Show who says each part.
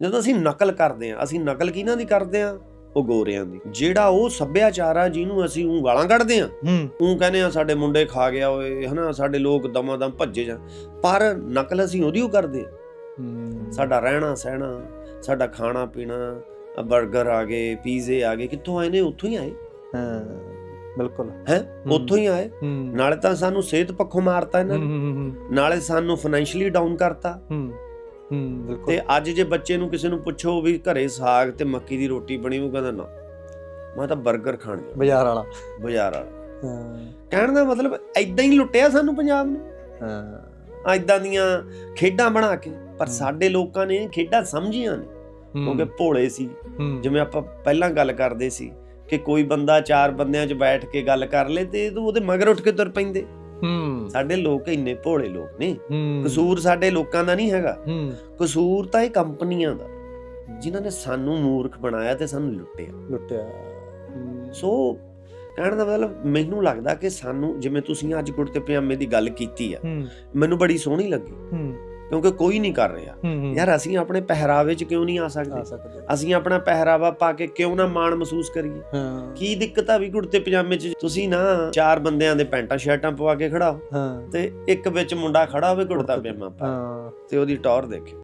Speaker 1: ਜਦੋਂ ਅਸੀਂ ਨਕਲ ਕਰਦੇ ਆ ਅਸੀਂ ਨਕਲ ਕਿਹਨਾਂ ਦੀ ਕਰਦੇ ਆ ਉਹ ਗੋਰਿਆਂ ਦੀ। ਜਿਹੜਾ ਉਹ ਸੱਭਿਆਚਾਰ ਆ ਜਿਹਨੂੰ ਅਸੀਂ ਉਹ ਗਾਲਾਂ ਕੱਢਦੇ ਆ ਉਹ ਕਹਿੰਦੇ ਆ ਸਾਡੇ ਮੁੰਡੇ ਖਾ ਗਿਆ ਓਏ ਹਨਾ ਸਾਡੇ ਲੋਕ ਦਮਾ ਦਮ ਭੱਜੇ ਜਾ ਪਰ ਨਕਲ ਅਸੀਂ ਉਹਦੀ ਓ ਕਰਦੇ ਆ ਸਾਡਾ ਰਹਿਣਾ ਸਹਿਣਾ ਸਾਡਾ ਖਾਣਾ ਪੀਣਾ ਆ 버ਗਰ ਆ ਗਏ ਪੀਜ਼ੇ ਆ ਗਏ ਕਿੱਥੋਂ ਆਏ ਨੇ? ਉੱਥੋਂ ਹੀ ਆਏ।
Speaker 2: ਹਾਂ ਬਿਲਕੁਲ।
Speaker 1: ਹੈ? ਉੱਥੋਂ ਹੀ ਆਏ। ਨਾਲੇ ਤਾਂ ਸਾਨੂੰ ਸਿਹਤ ਪੱਖੋਂ ਮਾਰਤਾ ਇਹਨਾਂ ਨਾਲੇ ਸਾਨੂੰ ਫਾਈਨੈਂਸ਼ੀਅਲੀ ਡਾਊਨ ਕਰਤਾ।
Speaker 2: ਹੂੰ ਬਿਲਕੁਲ
Speaker 1: ਤੇ ਅੱਜ ਜੇ ਬੱਚੇ ਨੂੰ ਕਿਸੇ ਨੂੰ ਪੁੱਛੋ ਵੀ ਘਰੇ ਸਾਗ ਤੇ ਮੱਕੀ ਦੀ ਰੋਟੀ ਬਣੀ ਉਹ ਕਹਿੰਦਾ ਨਾ। ਮੈਂ ਤਾਂ 버ਗਰ ਖਾਣ ਜਾ
Speaker 2: ਬਾਜ਼ਾਰ ਵਾਲਾ।
Speaker 1: ਬਾਜ਼ਾਰ ਵਾਲਾ।
Speaker 2: ਹਾਂ।
Speaker 1: ਕਹਿਣ ਦਾ ਮਤਲਬ ਐਦਾਂ ਹੀ ਲੁੱਟਿਆ ਸਾਨੂੰ ਪੰਜਾਬ ਨੇ।
Speaker 2: ਹਾਂ।
Speaker 1: ਐਦਾਂ ਦੀਆਂ ਖੇਡਾਂ ਬਣਾ ਕੇ ਪਰ। ਸਾਡੇ ਲੋਕਾਂ ਨੇ ਇਹ ਖੇਡਾਂ ਸਮਝੀਆਂ ਨੇ।
Speaker 2: ਹੂੰ,
Speaker 1: ਕਿਉਂਕਿ ਭੋਲੇ ਸੀ।
Speaker 2: ਹੂੰ,
Speaker 1: ਜਿਵੇਂ ਆਪਾਂ ਪਹਿਲਾਂ ਗੱਲ ਕਰਦੇ ਸੀ ਕਿ ਕੋਈ ਬੰਦਾ ਚਾਰ ਬੰਦਿਆਂ 'ਚ ਬੈਠ ਕੇ ਗੱਲ ਕਰ ਲੇ ਤੇ ਉਹ ਉਹਦੇ ਮਗਰ ਉੱਠ ਕੇ ਤੁਰ ਪੈਂਦੇ।
Speaker 2: ਹੂੰ।
Speaker 1: ਸਾਡੇ ਲੋਕ ਇੰਨੇ ਭੋਲੇ ਲੋਕ ਨੇ।
Speaker 2: ਹੂੰ।
Speaker 1: ਕਸੂਰ ਸਾਡੇ ਲੋਕਾਂ ਦਾ ਨਹੀਂ ਹੈਗਾ।
Speaker 2: ਹੂੰ।
Speaker 1: ਕਸੂਰ ਤਾਂ ਇਹ ਕੰਪਨੀਆਂ ਦਾ। ਜਿਨ੍ਹਾਂ ਨੇ ਸਾਨੂੰ ਮੂਰਖ ਬਣਾਇਆ ਤੇ ਸਾਨੂੰ ਲੁੱਟਿਆ।
Speaker 2: ਲੁੱਟਿਆ।
Speaker 1: ਸੋ ਕਹਿਣ ਦਾ ਮਤਲਬ ਮੈਨੂੰ ਲੱਗਦਾ ਕਿ ਸਾਨੂੰ ਜਿਵੇਂ ਤੁਸੀਂ ਅੱਜ ਕੁੜਤੇ ਪਜਾਮੇ ਦੀ ਗੱਲ ਕੀਤੀ ਆ ਮੈਨੂੰ ਬੜੀ ਸੋਹਣੀ ਲੱਗੀ। ਕਿਉਂਕਿ ਕੋਈ ਨਹੀਂ ਕਰ ਰਿਹਾ। ਯਾਰ ਅਸੀਂ ਆਪਣੇ ਪਹਿਰਾਵੇ 'ਚ ਕਿਉਂ ਨਹੀਂ ਆ ਸਕਦੇ? ਅਸੀਂ ਆਪਣਾ ਪਹਿਰਾਵਾ ਪਾ ਕੇ ਕਿਉਂ ਨਾ ਮਾਣ ਮਹਿਸੂਸ ਕਰੀਏ? ਕੀ ਦਿੱਕਤ ਆ ਵੀ ਕੁੜਤੇ ਪਜਾਮੇ 'ਚ? ਤੁਸੀਂ ਨਾ ਚਾਰ ਬੰਦਿਆਂ ਦੇ ਪੈਂਟਾਂ ਸ਼ਰਟਾਂ ਪਵਾ ਕੇ ਖੜਾਓ
Speaker 2: ਹਾਂ।
Speaker 1: ਤੇ ਇੱਕ ਵਿੱਚ ਮੁੰਡਾ ਖੜਾ ਹੋਵੇ ਕੁੜਤਾ ਪਜਾਮਾ ਪਾ ਤੇ ਉਹਦੀ ਟੌਰ ਦੇਖੇ